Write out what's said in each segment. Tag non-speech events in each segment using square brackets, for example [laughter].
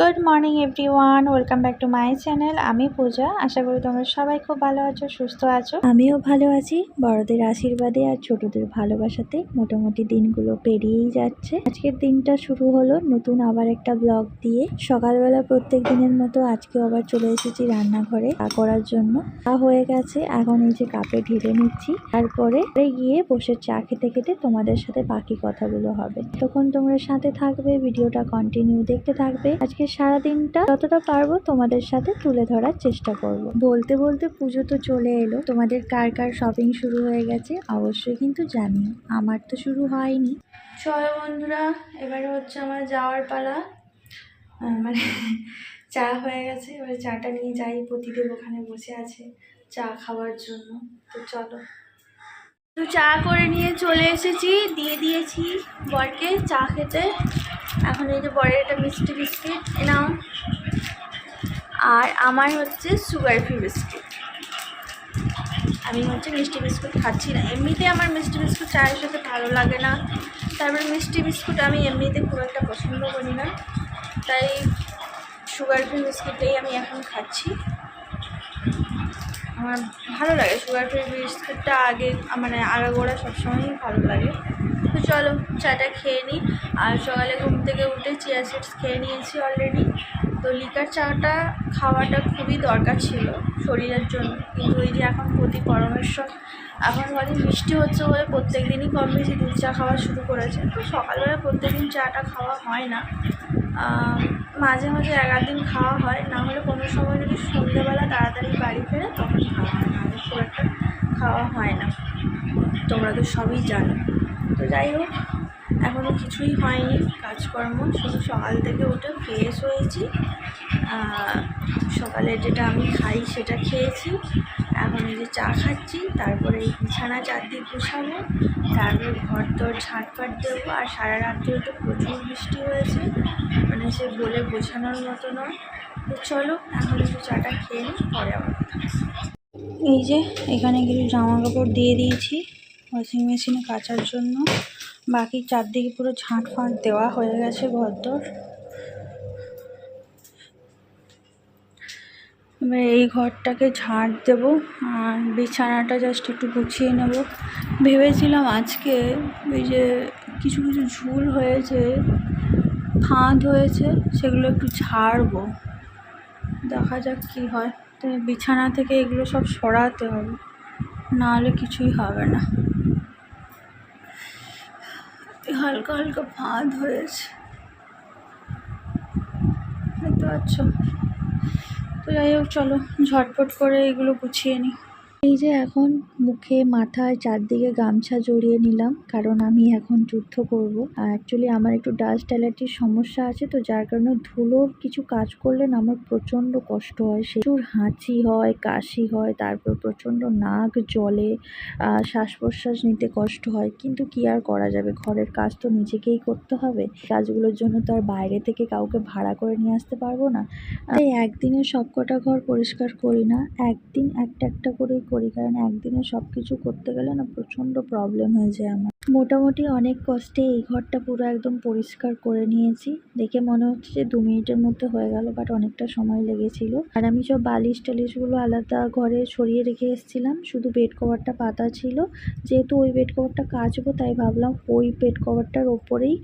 Good morning everyone welcome back to my channel আমি পূজা। আশা করি তোমরা সবাই খুব ভালো আছো, সুস্থ আছো। আমিও ভালো আছি। বড়দের আশীর্বাদে আর ছোটদের ভালোবাসাতে মোটামুটি দিনগুলো পেরিয়েই যাচ্ছে। আজকের দিনটা শুরু হলো নতুন আবার একটা ব্লগ দিয়ে। সকালবেলা প্রত্যেক দিনের মতো আজকে আবার চলে এসেছি রান্নাঘরে চা করার জন্য। চা হয়ে গেছে, এখন এই যে কাপে ঢেলে নিচ্ছি। তারপরে গিয়ে বসে চা খেতে খেতে তোমাদের সাথে বাকি কথাগুলো হবে। তখন তোমরা সাথে থাকবে, ভিডিওটা কন্টিনিউ দেখতে থাকবে। আজকে সারা দিনটা যতটা পারব তোমাদের সাথে তুলে ধরার চেষ্টা করব। বলতে বলতে পুজো তো চলে এলো। তোমাদের কার কার শপিং শুরু হয়ে গেছে অবশ্যই কিন্তু জানিও আমার তো শুরু হয়নি। চলো বন্ধুরা, এবারে হচ্ছে আমার যাওয়ার পালা। মানে [laughs] চা হয়ে গেছে। এবারে চাটা নিয়ে যাই। প্রতিদেব ওখানে বসে আছে চা খাওয়ার জন্য। তো চলো। তো চা করে নিয়ে চলে এসেছি। দিয়ে দিয়েছি বরকে চা খেতে। এখন এই যে বরের একটা মিষ্টি বিস্কিট নাও। আর আমার হচ্ছে সুগার ফ্রি বিস্কিট আমি হচ্ছে মিষ্টি বিস্কুট খাচ্ছি না। এমনিতে আমার মিষ্টি বিস্কুট চায়ের সাথে ভালো লাগে না। তারপরে মিষ্টি বিস্কুট আমি এমনিতে খুব একটা পছন্দ করি না। তাই সুগার ফ্রি বিস্কিটটাই আমি এখন খাচ্ছি। আমার ভালো লাগে সুগার ফ্রি বিস্কুটটা আগে মানে আগাগোড়া সবসময়ই ভালো লাগে। তো চলো, চাটা খেয়ে নিই আর সকালে চিয়া সিডস খেয়ে নিয়েছি অলরেডি তো লিকার চাটা খাওয়াটা খুবই দরকার ছিল শরীরের জন্য। কিন্তু ওই যে এখন প্রতি পরমেশ্বর এখন কদিন মিষ্টি হচ্ছে বলে প্রত্যেক দিনই কম বেশি দুধ চা খাওয়া শুরু করেছে। তো সকালবেলা প্রত্যেক দিন চাটা খাওয়া হয় না। মাঝে মাঝে এক দিন খাওয়া হয়। না হলে কোনো সময় যদি সন্ধ্যেবেলা তাড়াতাড়ি বাড়ি ফেরে তখন খাওয়া হয়, না খুব একটা খাওয়া হয় না। তোমরা তো সবই জানো। তো যাই হোক এখনও কিছুই হয়নি, কাজকর্ম। শুধু সকাল থেকে উঠে ফ্রেশ হয়েছি। সকালে যেটা আমি খাই সেটা খেয়েছি। এখন এই যে চা খাচ্ছি, তারপরে এই বিছানা চারদিক গুছাবো, তারপরে ঘর তোর ঝাঁটপাট দেবো। আর সারা রাত্রে তো প্রচুর বৃষ্টি হয়েছে মানে সে বলে বোঝানোর মতো নয়। তো চলো, এখন একটু চাটা খেয়ে নিই, পরে আবার এই যে, এখানে কিছু জামা কাপড় দিয়ে দিয়েছি ওয়াশিং মেশিনে কাচার জন্য। বাকি চারদিকে পুরো ঝাঁট ফাঁট দেওয়া হয়ে গেছে ঘরদোর। এবার এই ঘরটাকে ঝাঁট দেব আর বিছানাটা জাস্ট একটু গুছিয়ে নেব। ভেবেছিলাম আজকে ওই যে কিছু কিছু ঝুল হয়েছে, ফাঁদ হয়েছে, সেগুলো একটু ঝাড়বো। দেখা যাক কী হয়। তো বিছানা থেকে এগুলো সব সরাতে হবে, নাহলে কিছুই হবে না। হালকা হালকা ফাঁদ হয়েছে। দেখতে পাচ্ছ? তো যাই হোক, চলো ঝটপট করে এগুলো গুছিয়ে নিই এই যে এখন মুখে, মাথায় চারদিকে গামছা জড়িয়ে নিলাম, কারণ আমি এখন যুদ্ধ করব। অ্যাকচুয়ালি আমার একটু ডাস্ট অ্যালার্জির সমস্যা আছে, তো যার কারণে ধুলোর কিছু কাজ করলে না আমার প্রচণ্ড কষ্ট হয়। প্রচুর হাঁচি হয়, কাশি হয়, তারপর প্রচণ্ড নাক জলে শ্বাস প্রশ্বাস নিতে কষ্ট হয়। কিন্তু কি আর করা যাবে? ঘরের কাজ তো নিজেকেই করতে হবে। কাজগুলোর জন্য তো আর বাইরে থেকে কাউকে ভাড়া করে নিয়ে আসতে পারব না। তাই একদিনে সবকটা ঘর পরিষ্কার করি না, একদিন একটা একটা করেই করি কারণ একদিনে সব কিছু করতে গেলে না প্রচণ্ড প্রবলেম হয়ে যায় আমার। মোটামুটি অনেক কষ্টে এই ঘরটা পুরো একদম পরিষ্কার করে নিয়েছি। দেখে মনে হচ্ছে যে দু মিনিটের মধ্যে হয়ে গেল বাট অনেকটা সময় লেগেছিল। আর আমি সব বালিশ টালিশগুলো আলাদা ঘরে সরিয়ে রেখে এসেছিলাম। শুধু বেড কভারটা পাতা ছিল। যেহেতু ওই বেড কভারটা কাচবো, তাই ভাবলাম ওই বেড কভারটার ওপরেই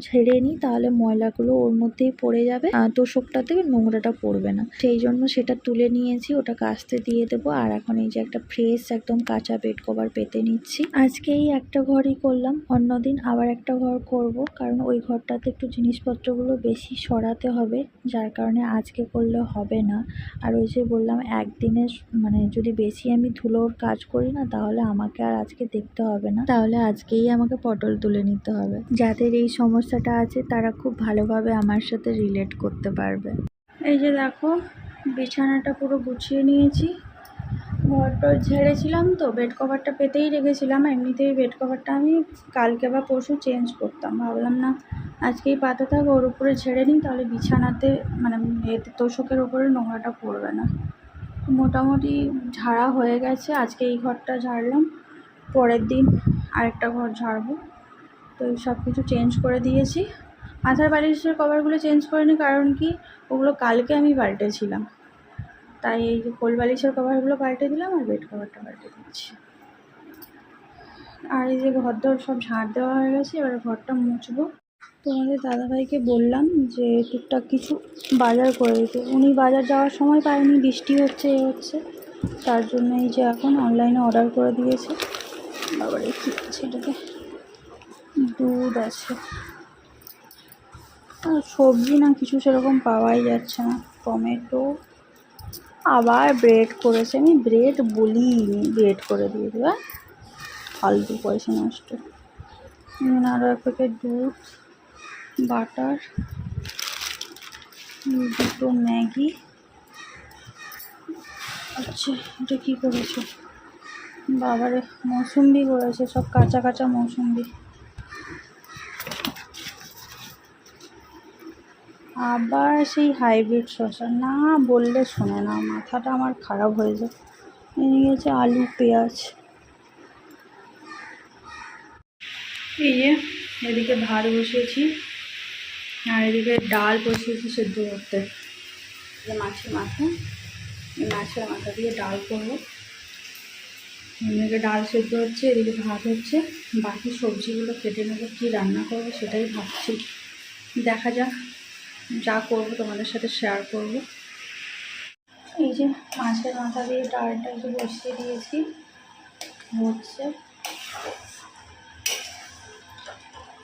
ছেড়ে নিই, তাহলে ময়লাগুলো ওর মধ্যেই পড়ে যাবে। তোষকটাতে নোংরাটা পড়বে না। সেই জন্য সেটা তুলে নিয়েছি, ওটা কাচতে দিয়ে দেবো। আর এখন এই যে একটা ফ্রেশ একদম কাঁচা বেড কভার পেতে নিচ্ছি। আজকে এই একটা ঘরই করলাম অন্য দিন আবার একটা ঘর করব, কারণ ওই ঘরটাতে একটু জিনিসপত্রগুলো বেশি সরাতে হবে, যার কারণে আজকে করলে হবে না। আর ওই যে বললাম, একদিনে মানে যদি বেশি আমি ধুলোর কাজ করি না, তাহলে আমাকে আর আজকে দেখতে হবে না। তাহলে আজকেই আমাকে পটল তুলে নিতে হবে। যাদের এই সমস্যাটা আছে, তারা খুব ভালোভাবে আমার সাথে রিলেট করতে পারবে। এই যে দেখো, বিছানাটা পুরো গুছিয়ে নিয়েছি। ঘরটা ঝেড়েছিলাম তো বেড কভারটা পেতেই রেখেছিলাম এমনিতেই বেড কভারটা আমি কালকে বা পরশু চেঞ্জ করতাম। ভাবলাম, না, আজকেই পাতা থাক, ওর উপরে ঝেড়ে নিই, তাহলে বিছানাতে মানে এতে তোষকের ওপরে নোংরাটা পড়বে না। মোটামুটি ঝাড়া হয়ে গেছে, আজকে এই ঘরটা ঝাড়লাম, পরের দিন আরেকটা ঘর ঝাড়বো। তো সব কিছু চেঞ্জ করে দিয়েছি। মাথার বালিশের কভারগুলো চেঞ্জ করিনি, কারণ কি? ওগুলো কালকে আমি পাল্টেছিলাম। তাই এই যে কোল বালিশের কভারগুলো পাল্টে দিলাম আর বেড কভারটা পাল্টে দিচ্ছি। আর এই যে ঘর দর সব ঝাড় দেওয়া হয়ে গেছে, এবার ঘরটা মুছবো। তোমাদের দাদাভাইকে বললাম যে টুকটাক কিছু বাজার করে দিতে। উনি বাজার যাওয়ার সময় পায়নি, বৃষ্টি হচ্ছে, এ হচ্ছে। তার জন্য এই যে এখন অনলাইনে অর্ডার করে দিয়েছে। বাবারে কী আছে দুধ আছে। আর সবজি না কিছু সেরকম পাওয়াই যাচ্ছে না। টমেটো আবার ব্রেড করেছে, আমি ব্রেড বলিনি ব্রেড করে দিয়ে দেবে। ফালতু পয়সা নষ্ট। আরও এক প্যাকেট দুধ বাটার দুটো ম্যাগি। আচ্ছা এটা কী করেছে? বাবারে, মৌসুম্বি করেছে, সব কাঁচা কাঁচা মৌসুম্বি। আবার সেই হাইব্রিড শসা, না বললে শোনে না, মাথাটা আমার খারাপ হয়ে যায়। এনে গেছে আলু, পেঁয়াজ। এই যে, এদিকে ভাত বসিয়েছি, আর এদিকে ডাল বসিয়েছি সেদ্ধ করতে। এই মাছের মাথা, এই মাছের মাথা দিয়ে ডাল করব। এদিকে ডাল সেদ্ধ হচ্ছে, এদিকে ভাত হচ্ছে। বাকি সবজিগুলো কেটে নেব, কী রান্না করব সেটাই ভাবছি। দেখা যাক। যা করব তোমাদের সাথে শেয়ার করব। এই যে মাছের মাথা দিয়ে ডালটা একটু বসিয়ে দিয়েছি, হচ্ছে।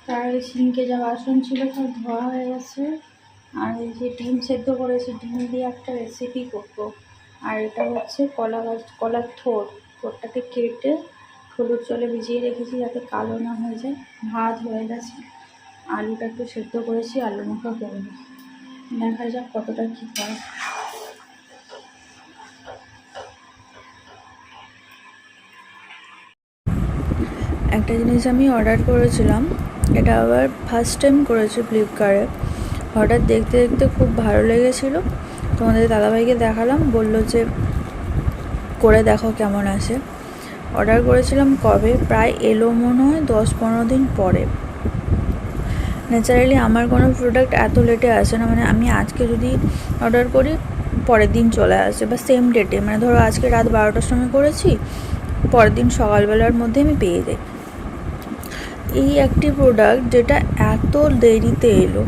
তার সিঙ্কে যা বাসন ছিল সব ধোয়া হয়ে গেছে। আর এই যে ডিম সেদ্ধ করেছি, ডিম দিয়ে একটা রেসিপি করব। আর এটা হচ্ছে কলা গাছ, কলার থোর। থোরটাকে কেটে হলুদ জলে ভিজিয়ে রেখেছি যাতে কালো না হয়ে যায়। ভাত হয়ে গেছে। আলুটা একটু সেদ্ধ করেছি আলু মাখা করব। দেখা যাক কতটা কী হয়। একটা জিনিস আমি অর্ডার করেছিলাম, এটা আবার ফার্স্ট টাইম করেছি ফ্লিপকার্টে হঠাৎ দেখতে দেখতে খুব ভালো লেগেছিলো। তোমাদের দাদাভাইকে দেখালাম, বলল যে, করে দেখো কেমন আছে অর্ডার করেছিলাম কবে? প্রায় এলো মনে হয় দশ পনেরো দিন পরে। ন্যাচারালি আমার কোনো প্রোডাক্ট এত লেটে আসে না। মানে আমি আজকে যদি অর্ডার করি, পরের দিন চলে আসে বা সেম ডেটে মানে ধরো আজকে রাত বারোটার সময় করেছি, পরের দিন সকালবেলার মধ্যে আমি পেয়ে যাই। এই একটি প্রোডাক্ট যেটা এত দেরিতে এলো,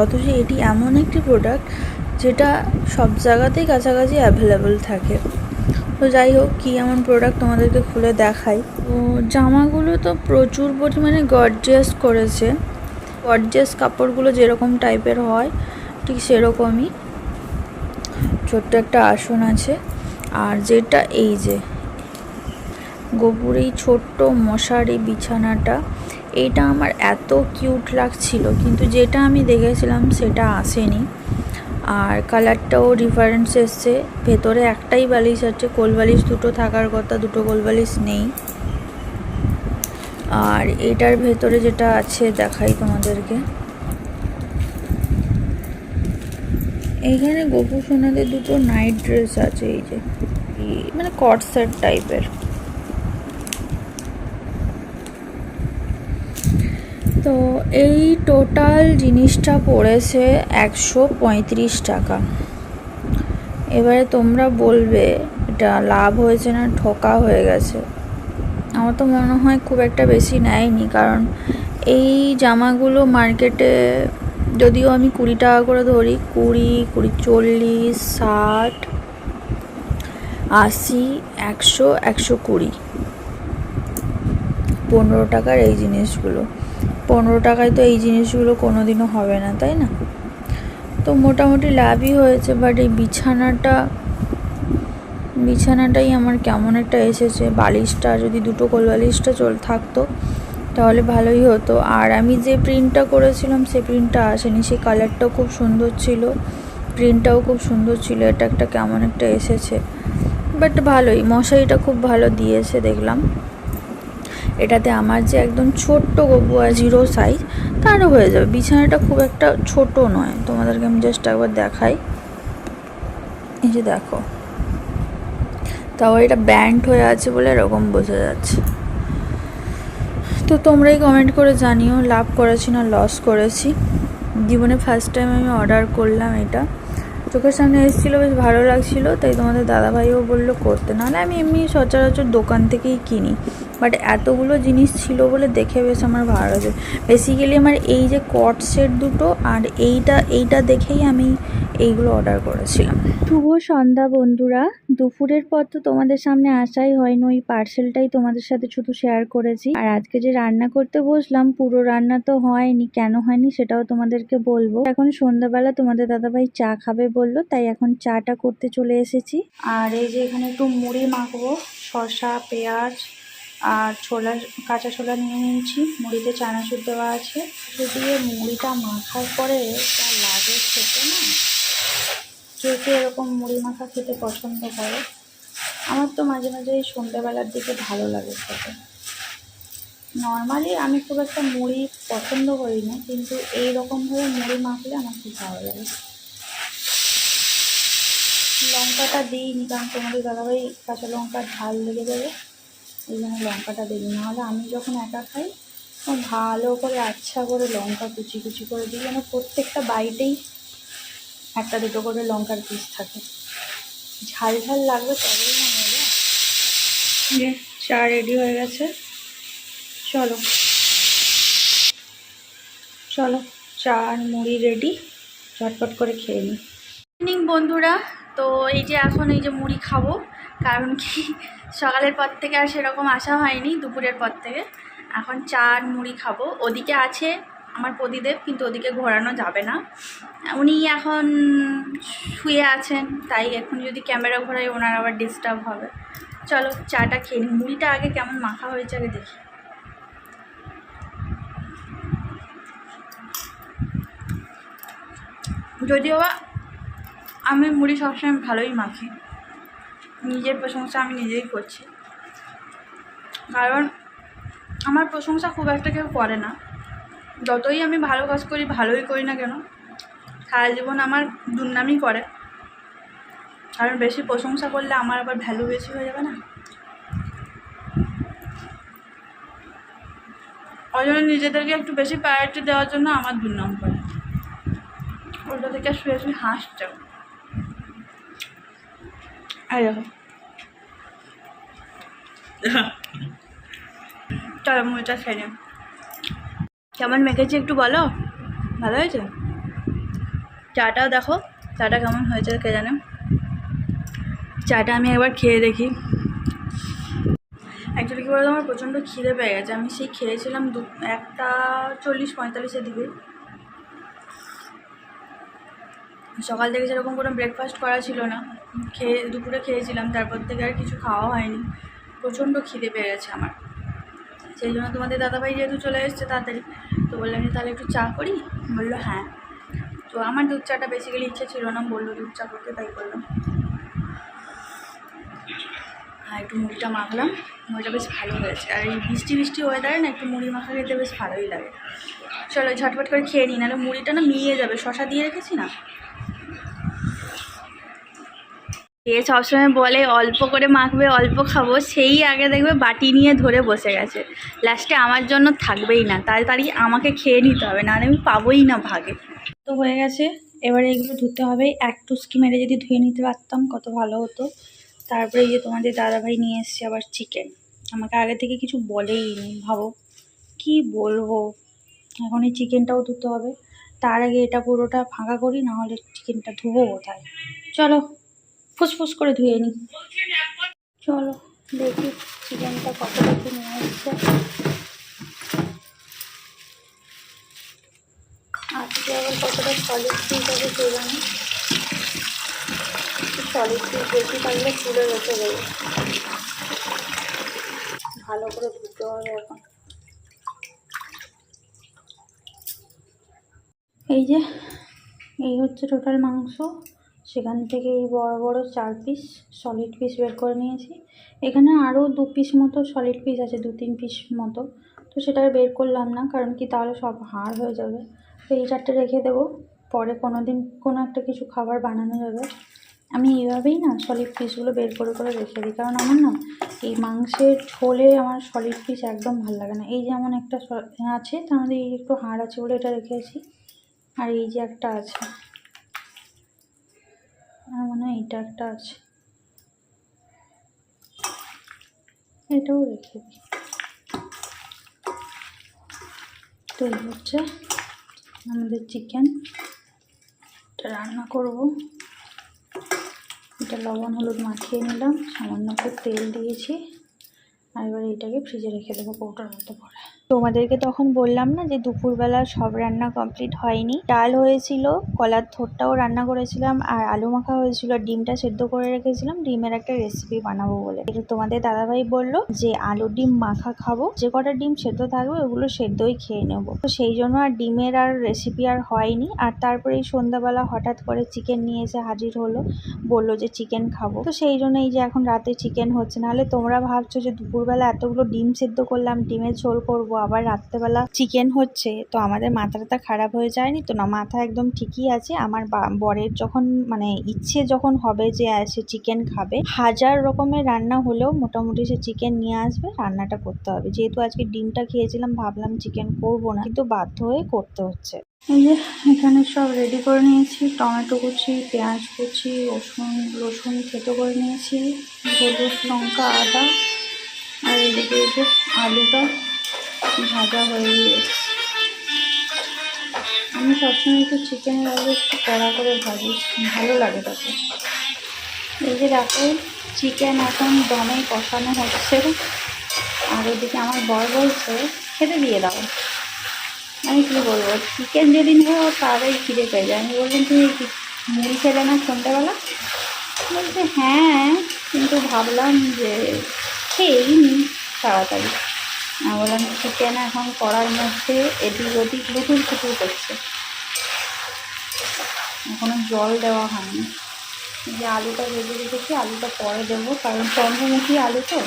অথচ এটি এমন একটি প্রোডাক্ট যেটা সব জায়গাতেই কাছাকাছি অ্যাভেলেবেল থাকে। তো যাই হোক, কী এমন প্রোডাক্ট তোমাদেরকে খুলে দেখাই? তো জামাগুলো তো প্রচুর পরিমাণে গর্জিয়াস করেছে। গর্জিয়াস কাপড়গুলো যেরকম টাইপের হয়, ঠিক সেরকমই। ছোট্ট একটা আসন আছে। আর যেটা এই যে গোপুর এই ছোট্ট মশারি বিছানাটা, এইটা আমার এত কিউট লাগছিল, কিন্তু যেটা আমি দেখেছিলাম সেটা আসেনি। আর কালারটাও ডিফারেন্স এসছে। ভেতরে একটাই বালিশ আছে কোল বালিশ দুটো থাকার কথা, দুটো কোল বালিশ নেই। আর এটার ভেতরে যেটা আছে দেখাই তোমাদেরকে। এইখানে গোপু সোনাদের দুটো নাইট ড্রেস আছে, এই যে। মানে কট সেট টাইপের তো এই টোটাল জিনিসটা পড়েছে একশো পঁয়ত্রিশ টাকা। এবারে তোমরা বলবে, এটা লাভ হয়েছে না, ঠকা হয়ে গেছে। আমার তো মনে হয় খুব একটা বেশি নেয়নি, কারণ এই জামাগুলো মার্কেটে যদিও আমি কুড়ি টাকা করে ধরি, কুড়ি কুড়ি চল্লিশ, ষাট, আশি, একশো একশো কুড়ি। পনেরো টাকার এই জিনিসগুলো। পনেরো টাকায় তো এই জিনিসগুলো কোনো দিনও হবে না, তাই না? তো মোটামুটি লাভই হয়েছে, বাট এই বিছানাটা বিছানাটাই আমার কেমন একটা এসেছে। বালিশটা, যদি দুটো কোল বালিশটা চল, থাকতো, তাহলে ভালোই হতো। আর আমি যে প্রিন্টটা করেছিলাম, সে প্রিন্টটা আসেনি। সেই কালারটাও খুব সুন্দর ছিল। প্রিন্টটাও খুব সুন্দর ছিল। এটা একটা কেমন একটা এসেছে। বাট ভালোই, মশারিটা খুব ভালো দিয়েছে, দেখলাম। এটাতে আমার যে একদম ছোট্ট আর জিরো সাইজ, তারও হয়ে যাবে। বিছানাটা খুব একটা ছোট নয়। তোমাদেরকে আমি জাস্ট একবার দেখাই। এই যে দেখো। তাও এটা ব্যান্ড হয়ে আছে বলে এরকম বোঝা যাচ্ছে। তো তোমরাই কমেন্ট করে জানিও, লাভ করেছি না লস করেছি। জীবনে ফার্স্ট টাইম আমি অর্ডার করলাম এটা। চোখের সামনে এসেছিল, বেশ ভালো লাগছিল, তাই তোমাদের দাদাভাইও বলল করতে। নাহলে আমি এমনি সচরাচর দোকান থেকেই কিনি। বাট এতগুলো জিনিস ছিল বলে দেখে বেশ আমার ভালো লাগে বেসিক্যালি আমার এই যে কট সেট দুটো আর এইটা এইটা দেখেই আমি এইগুলো অর্ডার করেছিলাম। শুভ সন্ধ্যা বন্ধুরা। দুপুরের পর তো তোমাদের সামনে আসাই হয়নি, ওই পার্সেলটাই তোমাদের সাথে শুধু শেয়ার করেছি। আর আজকে যে রান্না করতে বসলাম, পুরো রান্না তো হয়নি, কেন হয়নি সেটাও তোমাদেরকে বলব। এখন সন্ধ্যাবেলা তোমাদের দাদাভাই চা খাবে বলল, তাই এখন চাটা করতে চলে এসেছি। আর এই যে এখানে একটু মুড়ি মাখবো, শসা, পেঁয়াজ আর ছোলা কাঁচা ছোলা নিয়ে নিয়েছি। মুড়িতে চানাচুর দেওয়া আছে। যদি মুড়িটা মাখার পরে যা লাগে খেতে না কে কে এরকম মুড়ি মাখা খেতে পছন্দ করে? আমার তো মাঝে মাঝে এই সন্ধ্যেবেলার দিকে ভালো লাগে খেতে। নর্মালি আমি খুব একটা মুড়ি পছন্দ করি না, কিন্তু এই রকমভাবে মুড়ি মাখলে আমার খুব ভালো লাগে। লঙ্কাটা দিইনি কারণ তোমাদের দাদাভাই কাঁচা লঙ্কার ঝাল লেগে যাবে, এই জন্য লঙ্কাটা দিই নাহলে আমি যখন একা খাই ভালো করে আচ্ছা করে লঙ্কা কুচি কুচি করে দিই, যেন প্রত্যেকটা বাইটেই একটা দুটো করে লঙ্কার পিস থাকে। ঝাল ঝাল লাগবে তবেই চা রেডি হয়ে গেছে। চলো। চলো, চা আর মুড়ি রেডি ঝটপট করে খেয়ে নিই। ইভিনিং বন্ধুরা, তো এই যে এখন এই যে মুড়ি খাব, কারণ কি সকালের পর থেকে আর সেরকম আসা হয়নি, দুপুরের পর থেকে। এখন চা আর মুড়ি খাব। ওদিকে আছে আমার প্রদীদেব কিন্তু ওদিকে ঘোরানো যাবে না। উনি এখন শুয়ে আছেন, তাই এখন যদি ক্যামেরা ঘোরাই ওনার আবার ডিস্টার্ব হবে। চলো, চাটা খেয়ে নিই। মুড়িটা আগে কেমন মাখা হয়েছে আগে দেখি। যদিও বা আমি মুড়ি সবসময় ভালোই মাখি। নিজের প্রশংসা আমি নিজেই করছি। কারণ আমার প্রশংসা খুব একটা কেউ করে না। যতই আমি ভালো কাজ করি ভালোই করি না কেন সারা জীবন আমার দুর্নামই করে। কারণ বেশি প্রশংসা করলে আমার আবার ভ্যালু বেশি হয়ে যাবে না? ওই জন্য নিজেদেরকে একটু বেশি প্রায়োরিটি দেওয়ার জন্য আমার দুর্নাম করে। ওটা থেকে শুয়ে শুয়ে হাসছে দেখো। [laughs] চলো মুড়িটা খেয়ে। কেমন মেখেছি একটু বলো? ভালো হয়েছে? চাটাও দেখো, চাটা কেমন হয়েছে কে জানে? চাটা আমি একবার খেয়ে দেখি। অ্যাকচুয়ালি কী বলতো, আমার প্রচণ্ড খিদে পেয়ে গেছে। আমি সেই খেয়েছিলাম দু, একটা চল্লিশ পঁয়তাল্লিশের দিকে সকাল থেকে সেরকম কোনো ব্রেকফাস্ট করা ছিল না। খেয়ে, দুপুরে খেয়েছিলাম, তারপর থেকে আর কিছু খাওয়া হয়নি। প্রচণ্ড খিদে পেয়ে গেছে আমার। সেই জন্য তোমাদের দাদাভাই যেহেতু চলে এসছে তাড়াতাড়ি। তো বললাম যে তাহলে একটু চা করি? বলল হ্যাঁ। তো আমার দুধ চাটা বেসিক্যালি ইচ্ছে ছিল না, বলল দুধ চা করতে, তাই করলাম। আর একটু মুড়িটা মাখলাম, মুড়িটা বেশ ভালো হয়েছে। আর এই বৃষ্টি বৃষ্টি ওয়েদারে না একটু মুড়ি মাখা খেতে বেশ ভালোই লাগে। চলো ঝটপট করে খেয়ে নিই, নাহলে মুড়িটা না মিলিয়ে যাবে। শশা দিয়ে রেখেছি না? এ সবসময় বলে, অল্প করে মাখবে, অল্প খাব, সেই আগে দেখবে বাটি নিয়ে ধরে বসে গেছে। লাস্টে আমার জন্য থাকবেই না তাড়াতাড়ি আমাকে খেয়ে নিতে হবে, নাহলে আমি পাবোই না ভাগে। তো হয়ে গেছে, এবারে এগুলো ধুতে হবে। এক টুসকি মেরে যদি ধুয়ে নিতে পারতাম, কত ভালো হতো। তারপরে যে তোমাদের দাদাভাই নিয়ে এসছে আবার চিকেন আমাকে আগে থেকে কিছু বলেই নি ভাবো কি বলব? এখন এই চিকেনটাও ধুতে হবে। তার আগে এটা পুরোটা ফাঁকা করি, নাহলে চিকেনটা ধুবো কোথায়? চলো। ফুসফুস করে ধুয়ে নিই চলো, দেখি চিকেনটা কতটা কি নিয়ে এসছে। আজকে আবার কতটা সলিড পিস আছে কে জানি। সলিড পিস বেশি থাকলে ফুলে রেখে দেবে ভালো করে ধুতে হবে এখন। এই যে, এই হচ্ছে টোটাল মাংস। সেখান থেকে এই বড় বড় চার পিস সলিড পিস বের করে নিয়েছি। এখানে আরও দু পিস মতো সলিড পিস আছে, দু তিন পিস মতো। তো সেটা বের করলাম না, কারণ কি তাহলে সব হাড় হয়ে যাবে। তো এই চারটে রেখে দেবো, পরে কোনো দিন কোনো একটা কিছু খাবার বানানো যাবে। আমি এইভাবেই না সলিড পিসগুলো বের করে করে রেখে দিই, কারণ আমার না এই মাংসের ঝোলে আমার সলিড পিস একদম ভালো লাগে না। এই যেমন একটা আছে, তার মধ্যে এই একটু হাড় আছে বলে এটা রেখেছি আর এই যে একটা আছে। আমার মনে হয় এটা একটা আছে। এটাও রেখে দিই। তো হচ্ছে আমাদের চিকেন এটা রান্না করব। এটা লবণ, হলুদ মাখিয়ে নিলাম। সামান্য একটু তেল দিয়েছি। আর এবার এটাকে ফ্রিজে রেখে দেবো কৌটার মধ্যে পরে। তোমাদেরকে তখন বললাম না যে দুপুরবেলা সব রান্না কমপ্লিট হয়নি। ডাল হয়েছিল, কলার থোরটাও রান্না করেছিলাম আর আলু মাখা হয়েছিল। ডিমটা সেদ্ধ করে রেখেছিলাম, ডিমের একটা রেসিপি বানাবো বলে। এটা তোমাদের দাদাভাই বলল যে আলু ডিম মাখা খাব, যে কটা ডিম সেদ্ধ থাকবে ওগুলো সেদ্ধই খেয়ে নেব। তো সেই জন্য আর ডিমের আর রেসিপি আর হয়নি। আর তারপরে এই সন্ধ্যাবেলা হঠাৎ করে চিকেন নিয়ে এসে হাজির হলো, বলল যে চিকেন খাব। তো সেই জন্য এই যে এখন রাতে চিকেন হচ্ছে, নাহলে তোমরা ভাবছ যে দুপুরবেলা এতগুলো ডিম সেদ্ধ করলাম, ডিমের ঝোল করব আবার রাত্রেবেলা চিকেন হচ্ছে, তো আমাদের মাথাটা খারাপ হয়ে যায়নি তো না, মাথা একদম ঠিকই আছে। আমার বরের যখন মানে ইচ্ছে যখন হবে যে সে চিকেন খাবে, হাজার রকমের রান্না হলেও মোটামুটি সে চিকেন নিয়ে আসবে, রান্নাটা করতে হবে। যেহেতু আজকে ডিমটা খেয়েছিলাম, ভাবলাম চিকেন করব না, কিন্তু বাধ্য হয়ে করতে হচ্ছে। এই যে, এখানে সব রেডি করে নিয়েছি, টমেটো কুচি, পেঁয়াজ কুচি, রসুন রসুন থেতো করে নিয়েছি, হলুদ লঙ্কা, আদা, আর এদিকে যে আলুটা ভাজা হয়ে গিয়েছে। আমি সবসময় একটু চিকেনের আলু একটু কড়া করে ভাজি, ভালো লাগে তাতে। এই যে দেখো চিকেন এখন দমে কষানো হচ্ছে। আর ওদিকে আমার বর বলছে, খেতে দিয়ে দাও। আমি কী বলব চিকেন যেদিন হয় তাড়াতাড়ি খিদে পেয়ে যায়। আমি বললাম, তুমি মুড়ি খেলে না সন্ধ্যাবেলা? বলছে হ্যাঁ কিন্তু ভাবলাম যে খেয়েই নি তাড়াতাড়ি। বললাম চিকেন এখন কড়ার মধ্যে এদিক ওদিক লুটুর ফুটুর করছে এখনও জল দেওয়া হয়নি। যে আলুটা ভেজে রেখেছি, আলুটা পরে দেবো, কারণ চন্দ্রমুখী আলু তো,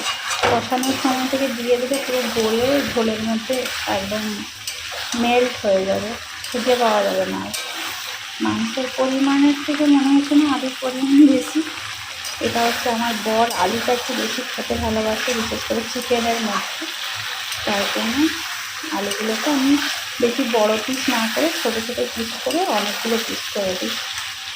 কষানোর সময় থেকে দিয়ে দিলে পুরো গলে ঝোলের মধ্যে একদম মেল্ট হয়ে যাবে, খুঁজে পাওয়া যাবে না মাংসের পরিমাণের থেকে মনে হচ্ছে না আলুর পরিমাণ বেশি। এটা হচ্ছে আমার বর, আলুটা একটু বেশি খেতে ভালোবাসে, বিশেষ করে চিকেনের মধ্যে। তার জন্য আলুগুলোকে আমি বেশি বড়ো পিস না করে ছোটো ছোটো পিস করে অনেকগুলো পিস করে দিই।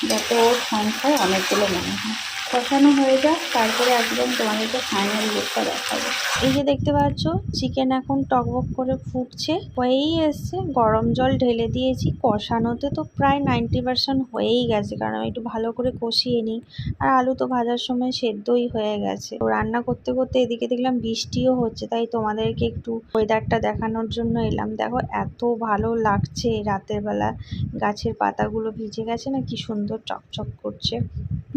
যাতে ওর সংখ্যায় অনেকগুলো মনে হয়। কষানো হয়ে যাক, তারপরে একদম তোমাদেরকে ফাইনাল লুকটা দেখাবো। এই যে দেখতে পাচ্ছ চিকেন এখন টকবক করে ফুটছে, হয়েই এসছে, গরম জল ঢেলে দিয়েছি। কষানোতে তো প্রায় নাইনটি পার্সেন্ট হয়েই গেছে, কারণ আমি একটু ভালো করে কষিয়ে নিই। আর আলু তো ভাজার সময় সেদ্ধই হয়ে গেছে। তো রান্না করতে করতে এদিকে দেখলাম বৃষ্টিও হচ্ছে, তাই তোমাদেরকে একটু ওয়েদারটা দেখানোর জন্য এলাম। দেখো, এত ভালো লাগছে রাতের বেলা। গাছের পাতাগুলো ভিজে গেছে, না কি সুন্দর চকচক করছে।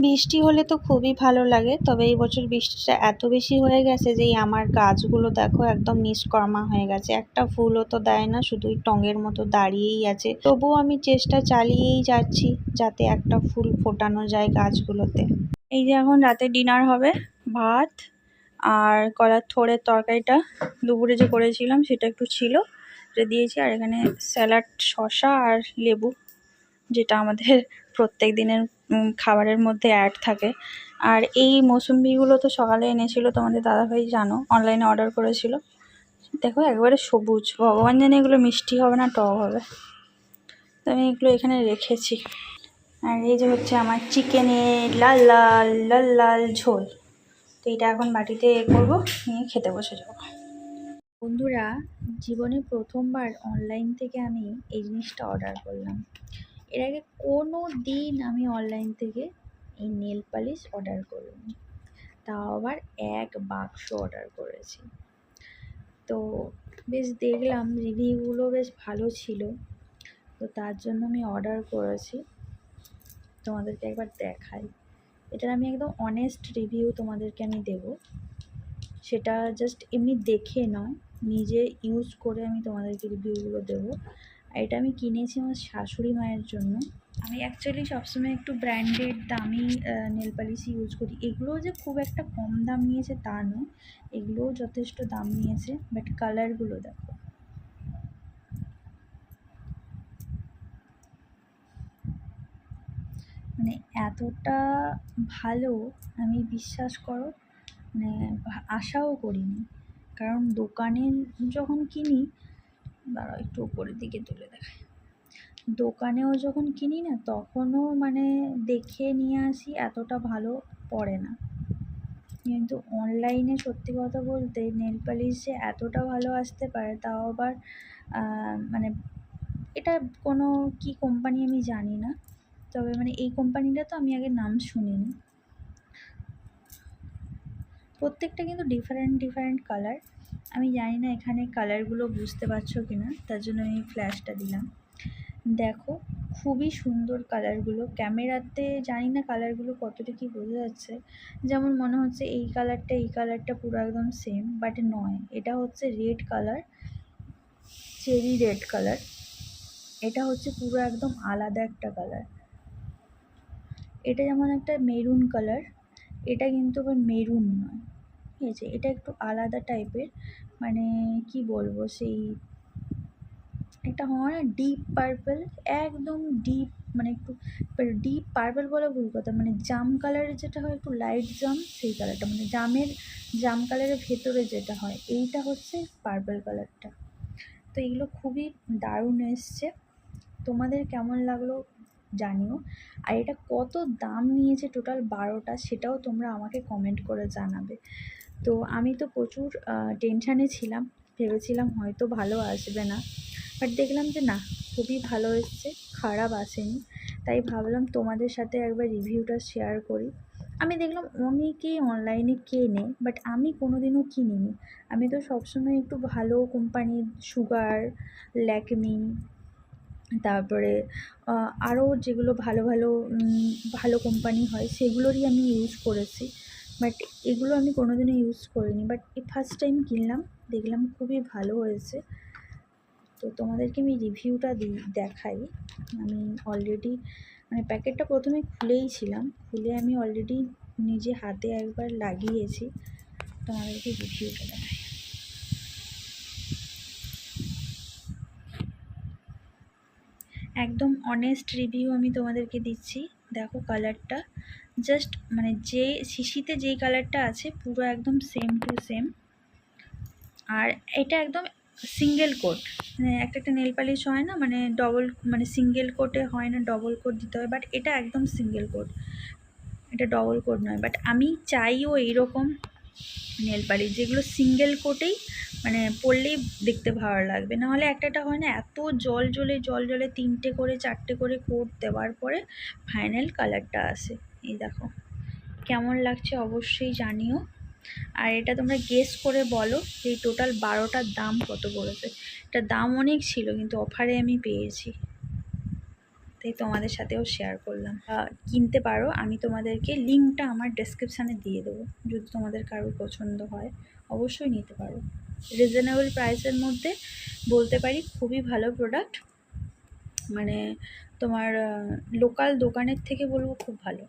বৃষ্টি হলে তো খুবই ভালো লাগে। তবে এই বছর বৃষ্টিটা এত বেশি হয়ে গেছে যে আমার গাছগুলো দেখো একদম নিষ্কর্মা হয়ে গেছে। একটা ফুলও তো দেয় না শুধুই টঙের মতো দাঁড়িয়েই আছে। তবুও আমি চেষ্টা চালিয়েই যাচ্ছি যাতে একটা ফুল ফোটানো যায় গাছগুলোতে। এই যে এখন রাতে ডিনার হবে, ভাত আর কলার থোড়ের তরকারিটা দুপুরে যে করেছিলাম সেটা একটু ছিল এটা দিয়েছি। আর এখানে স্যালাড, শসা আর লেবু, যেটা আমাদের প্রত্যেক দিনের খাবারের মধ্যে অ্যাড থাকে। আর এই মৌসুম্বিগুলো তো সকালে এনেছিল তোমাদের দাদাভাই, জানো? অনলাইনে অর্ডার করেছিল। দেখো, একবারে সবুজ। ভগবান জানে এগুলো মিষ্টি হবে না টক হবে। তো আমি এগুলো এখানে রেখেছি। আর এই যে হচ্ছে আমার চিকেনের লাল লাল লাল লাল ঝোল। তো এটা এখন বাটিতে করব, নিয়ে খেতে বসে যাব। বন্ধুরা, জীবনে প্রথমবার অনলাইন থেকে আমি এই জিনিসটা অর্ডার করলাম। এর আগে কোনো দিন আমি অনলাইন থেকে এই নেল পালিশ অর্ডার করিনি। তাও আবার এক বাক্স অর্ডার করেছি। তো বেশ দেখলাম রিভিউগুলো বেশ ভালো ছিল। তো তার জন্য আমি অর্ডার করেছি। তোমাদেরকে একবার দেখাই। এটার আমি একদম অনেস্ট রিভিউ তোমাদেরকে আমি দেবো। সেটা জাস্ট এমনি দেখে নয়, নিজে ইউজ করে আমি তোমাদেরকে রিভিউগুলো দেবো। আর এটা আমি কিনেছি আমার শাশুড়ি মায়ের জন্য। আমি অ্যাকচুয়ালি সবসময় একটু ব্র্যান্ডেড দামি নেল পালিশ ইউজ করি। এগুলোও যে খুব একটা কম দাম নিয়েছে তা নয়। এগুলোও যথেষ্ট দাম নিয়েছে বাট কালারগুলো দেখো। মানে এতটা ভালো, আমি বিশ্বাস করো মানে আশাও করিনি। কারণ দোকানে যখন কিনি দাঁড়াও, একটু উপরের দিকে তুলে দেখাই। দোকানেও যখন কিনি না, তখনও মানে দেখে নিয়ে আসি, এতটা ভালো পড়ে না। কিন্তু অনলাইনে সত্যি কথা বলতে নেল পালিশ যে এতটা ভালো আসতে পারে, তাও আবার মানে এটা কোনো কী কোম্পানি আমি জানি না। তবে মানে এই কোম্পানিটা তো আমি আগে নাম শুনিনি। প্রত্যেকটা কিন্তু ডিফারেন্ট ডিফারেন্ট কালার আমি জানি না এখানে কালারগুলো বুঝতে পারছ কি না তার জন্য আমি ফ্ল্যাশটা দিলাম। দেখো, খুবই সুন্দর কালারগুলো ক্যামেরাতে জানি না কালারগুলো কতটা কি বোঝা যাচ্ছে। যেমন মনে হচ্ছে এই কালারটা এই কালারটা পুরো একদম সেম বাট নয়। এটা হচ্ছে red colour cherry red colour এটা হচ্ছে পুরো একদম আলাদা একটা কালার এটা যেমন একটা মেরুন কালার এটা কিন্তু আবার মেরুন নয়। ঠিক আছে এটা একটু আলাদা টাইপের। মানে কি বলব, সেই একটা হয় না ডিপ পার্পল একদম ডিপ মানে একটু ডিপ পার্পল বলা ভুল কথা মানে জাম কালারের যেটা হয়, একটু লাইট জাম, সেই কালারটা মানে জামের, জাম কালারের ভেতরে যেটা হয়, এইটা হচ্ছে পার্পল কালারটা তো এগুলো খুবই দারুণ এসছে। তোমাদের কেমন লাগল জানিও। আর এটা কত দাম নিয়েছে টোটাল বারোটা, সেটাও তোমরা আমাকে কমেন্ট করে জানাবে। তো আমি তো প্রচুর টেনশানে ছিলাম। ভেবেছিলাম হয়তো ভালো আসবে না। বাট দেখলাম যে না, খুবই ভালো এসছে, খারাপ আসেনি। তাই ভাবলাম তোমাদের সাথে একবার রিভিউটা শেয়ার করি। আমি দেখলাম অনেকেই অনলাইনে কেনে বাট আমি কোনো দিনও কিনিনি। আমি তো সবসময় একটু ভালো কোম্পানির সুগার ল্যাকমি, তারপরে আরও যেগুলো ভালো ভালো ভালো কোম্পানি হয়, সেগুলোরই আমি ইউজ করেছি। বাট এগুলো আমি কোনো দিনও ইউজ করিনি বাট এই ফার্স্ট টাইম কিনলাম, দেখলাম খুবই ভালো হয়েছে। তো তোমাদেরকে আমি রিভিউটা দিই, দেখাই। আমি অলরেডি মানে প্যাকেটটা প্রথমে খুলেই ছিলাম, খুলে আমি অলরেডি নিজে হাতে একবার লাগিয়েছি। তোমাদেরকে রিভিউটা দেখাই। একদম অনেস্ট রিভিউ আমি তোমাদেরকে দিচ্ছি। দেখো কালারটা জাস্ট মানে যে শিশিতে যেই কালারটা আছে, পুরো একদম সেম টু সেম আর এটা একদম সিঙ্গেল কোট মানে একটা একটা নেল পালিশ হয় না মানে ডবল মানে সিঙ্গেল কোটে হয় না ডবল কোট দিতে হয় বাট এটা একদম সিঙ্গেল কোট এটা ডবল কোট নয় বাট আমি চাইও এইরকম নেল পালিশ যেগুলো সিঙ্গেল কোটেই মানে পরলেই দেখতে ভালো লাগবে। নাহলে একটা একটা হয় না, এত জল জলে জল জলে তিনটে করে, চারটে করে কোট দেওয়ার পরে ফাইনাল কালারটা আসে। এই দেখো। কেমন লাগছে অবশ্যই জানিও। আর এটা তোমরা গেস করে বলো যে টোটাল বারোটার দাম কত পড়েছে এটা দাম অনেক ছিল, কিন্তু অফারে আমি পেয়েছি। তাই তোমাদের সাথেও শেয়ার করলাম। কিনতে পারো। আমি তোমাদেরকে লিঙ্কটা আমার ডেসক্রিপশানে দিয়ে দেবো। যদি তোমাদের কারোর পছন্দ হয়, অবশ্যই নিতে পারো। রিজনেবল প্রাইসের মধ্যে বলতে পারি, খুবই ভালো প্রোডাক্ট মানে তোমার লোকাল দোকানের থেকে বলব খুব ভালো।